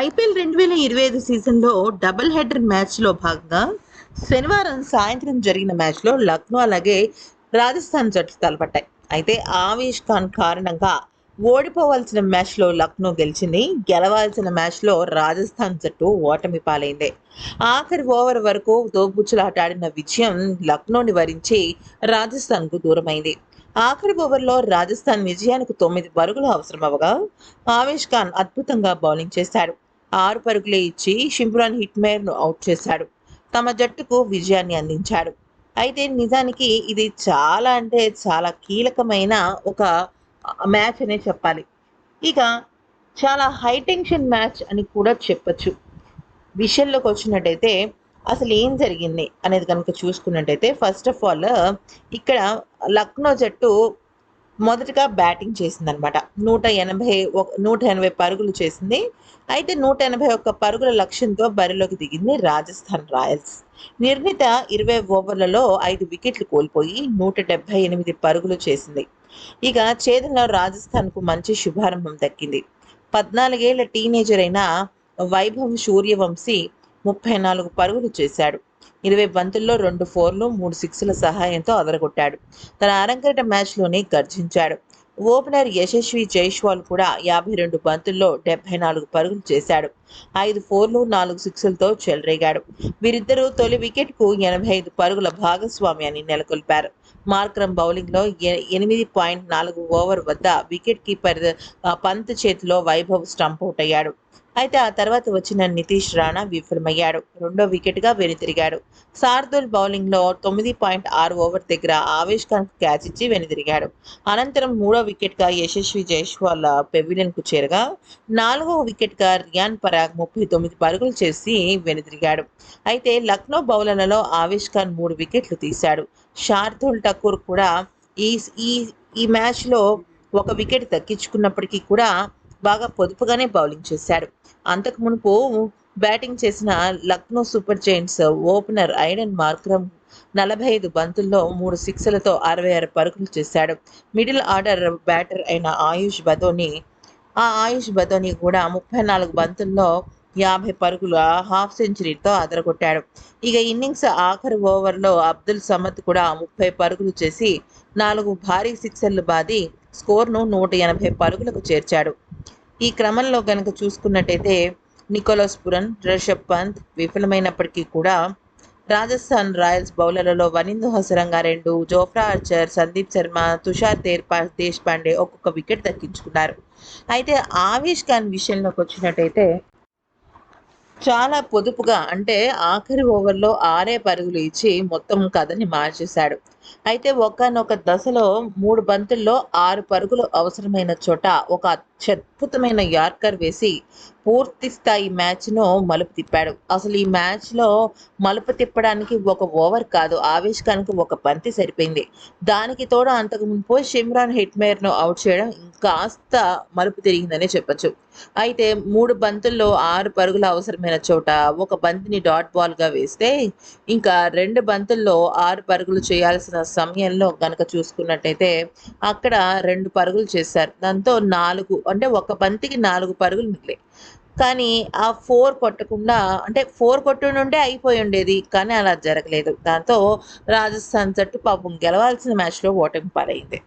IPL రెండు వేల ఇరవై ఐదు సీజన్లో డబుల్ హెడర్ మ్యాచ్లో భాగంగా శనివారం సాయంత్రం జరిగిన మ్యాచ్లో లక్నో అలాగే రాజస్థాన్ జట్లు తలపట్టాయి. అయితే ఆవేష్ ఖాన్ కారణంగా ఓడిపోవాల్సిన మ్యాచ్లో లక్నో గెలిచింది. గెలవాల్సిన మ్యాచ్లో రాజస్థాన్ జట్టు ఓటమి పాలైంది. ఆఖరి ఓవర్ వరకు తోపుచ్చులాటాడిన విజయం లక్నోని వరించి రాజస్థాన్కు దూరమైంది. ఆఖరి ఓవర్లో రాజస్థాన్ విజయానికి తొమ్మిది పరుగులు అవసరమవగా ఆవేష్ ఖాన్ అద్భుతంగా బౌలింగ్ చేశాడు. ఆరు పరుగులే ఇచ్చి షింపురాన్ హిట్మేర్ను అవుట్ చేశాడు. తమ జట్టుకు విజయాన్ని అందించాడు. అయితే నిజానికి ఇది చాలా అంటే చాలా కీలకమైన ఒక మ్యాచ్ అనే చెప్పాలి. ఇక చాలా హై టెన్షన్ మ్యాచ్ అని కూడా చెప్పచ్చు. విషయంలోకి వచ్చినట్టయితే అసలు ఏం జరిగింది అనేది కనుక చూసుకున్నట్టయితే ఫస్ట్ ఆఫ్ ఆల్ ఇక్కడ లక్నో జట్టు మొదటగా బ్యాటింగ్ చేసిందనమాట. నూట ఎనభై ఒక- నూట ఎనభై పరుగులు చేసింది. అయితే నూట ఎనభై ఒక్క పరుగుల లక్ష్యంతో బరిలోకి దిగింది రాజస్థాన్ రాయల్స్. నిర్ణీత ఇరవై ఓవర్లలో ఐదు వికెట్లు కోల్పోయి నూట డెబ్బై ఎనిమిది పరుగులు చేసింది. ఇక చేదంలో రాజస్థాన్కు మంచి శుభారంభం దక్కింది. పద్నాలుగేళ్ళ టీనేజర్ అయిన వైభవ్ సూర్యవంశీ ముప్పై నాలుగు పరుగులు చేశాడు. ఇరవై బంతుల్లో రెండు ఫోర్లు మూడు సిక్స్ల సహాయంతో అదరగొట్టాడు. తన అరంగేట మ్యాచ్లోనే గర్జించాడు. ఓపెనర్ యశస్వి జైష్వాల్ కూడా యాభై రెండు బంతుల్లో డెబ్బై నాలుగు పరుగులు చేశాడు. ఐదు ఫోర్లు నాలుగు సిక్స్లతో చెలరేగాడు. వీరిద్దరూ తొలి వికెట్కు ఎనభై ఐదు పరుగుల భాగస్వామ్యాన్ని నెలకొల్పారు. మార్క్రమ్ బౌలింగ్లో ఎ- ఎనిమిది పాయింట్ నాలుగు ఓవర్ వద్ద వికెట్ కీపర్ పంత్ చేతిలో వైభవ్ స్టంప్ అవుట్ అయ్యాడు. అయితే ఆ తర్వాత వచ్చిన నితీష్ రాణా విఫలమయ్యాడు. రెండో వికెట్గా వెనుతిరిగాడు. శార్దుల్ బౌలింగ్లో తొమ్మిది పాయింట్ ఆరు ఓవర్ దగ్గర ఆవేష్ ఖాన్ క్యాచ్ ఇచ్చి వెనుదిరిగాడు అనంతరం మూడో వికెట్గా యశస్వి జైష్వాల్ పెవిలియన్కు చేరగా నాలుగో వికెట్గా రియాన్ పరాగ్ ముప్పై తొమ్మిది పరుగులు చేసి వెనుదిరిగాడు అయితే లక్నో బౌలర్లలో ఆవేష్ ఖాన్ మూడు వికెట్లు తీశాడు. శార్దుల్ ఠాకూర్ కూడా ఈ ఈ ఈ మ్యాచ్లో ఒక వికెట్ దక్కించుకున్నప్పటికీ కూడా బాగా పొదుపుగానే బౌలింగ్ చేశాడు అంతకు మునుపు బ్యాటింగ్ చేసిన Lucknow super giants opener Aiden Markram నలభై ఐదు బంతుల్లో మూడు సిక్స్లతో అరవై ఆరు పరుగులు చేశాడు. మిడిల్ ఆర్డర్ బ్యాటర్ అయిన ఆయుష్ బదోని ఆ ఆయుష్ బదోని కూడా ముప్పై నాలుగు బంతుల్లో యాభై పరుగుల హాఫ్ సెంచరీతో అదరగొట్టాడు. ఇక ఇన్నింగ్స్ ఆఖరి ఓవర్లో అబ్దుల్ సమద్ కూడా ముప్పై పరుగులు చేసి నాలుగు భారీ సిక్సర్లు బాది స్కోర్ను నూట ఎనభై పరుగులకు చేర్చాడు. ఈ క్రమంలో కనుక చూసుకున్నట్టయితే నికోలస్ పురన్ రిషబ్ పంత్ విఫలమైనప్పటికీ కూడా రాజస్థాన్ రాయల్స్ బౌలర్లలో వనిందు హసరంగా రెండు జోఫ్రా ఆర్చర్ సందీప్ శర్మ తుషార్ తేర్పా దేశ్ పాండే ఒక్కొక్క వికెట్ దక్కించుకున్నారు. అయితే ఆవేష్ ఖాన్ విషయంలోకి వచ్చినట్టయితే చాలా పొదుపుగా అంటే ఆఖరి ఓవర్లో ఆరే పరుగులు ఇచ్చి మొత్తం కథని మార్చేశాడు. అయితే ఒకనొక దశలో మూడు బంతుల్లో ఆరు పరుగులు అవసరమైన చోట ఒక అత్యద్భుతమైన యార్కర్ వేసి పూర్తి స్థాయి మ్యాచ్ను మలుపు తిప్పాడు. అసలు ఈ మ్యాచ్లో మలుపు తిప్పడానికి ఒక ఓవర్ కాదు ఆవేష్ ఒక బంతి సరిపోయింది. దానికి తోడు అంతకు మునుపు షిమ్రాన్ హిట్మేర్ను అవుట్ చేయడం కాస్త మలుపు తిరిగిందనే చెప్పొచ్చు. అయితే మూడు బంతుల్లో ఆరు పరుగులు అవసరమైన చోట ఒక బంతిని డాట్ బాల్గా వేస్తే ఇంకా రెండు బంతుల్లో ఆరు పరుగులు చేసిన సమయంలో కనుక చూసుకున్నట్టయితే అక్కడ రెండు పరుగులు చేశారు. దాంతో నాలుగు అంటే ఒక బంతికి నాలుగు పరుగులు మిగిలాయి. కానీ ఆ ఫోర్ కొట్టకుండా అంటే ఫోర్ కొట్టుండే అయిపోయి ఉండేది కానీ అలా జరగలేదు. దాంతో రాజస్థాన్ జట్టు పాపం గెలవాల్సిన మ్యాచ్లో ఓటమి పాలైంది.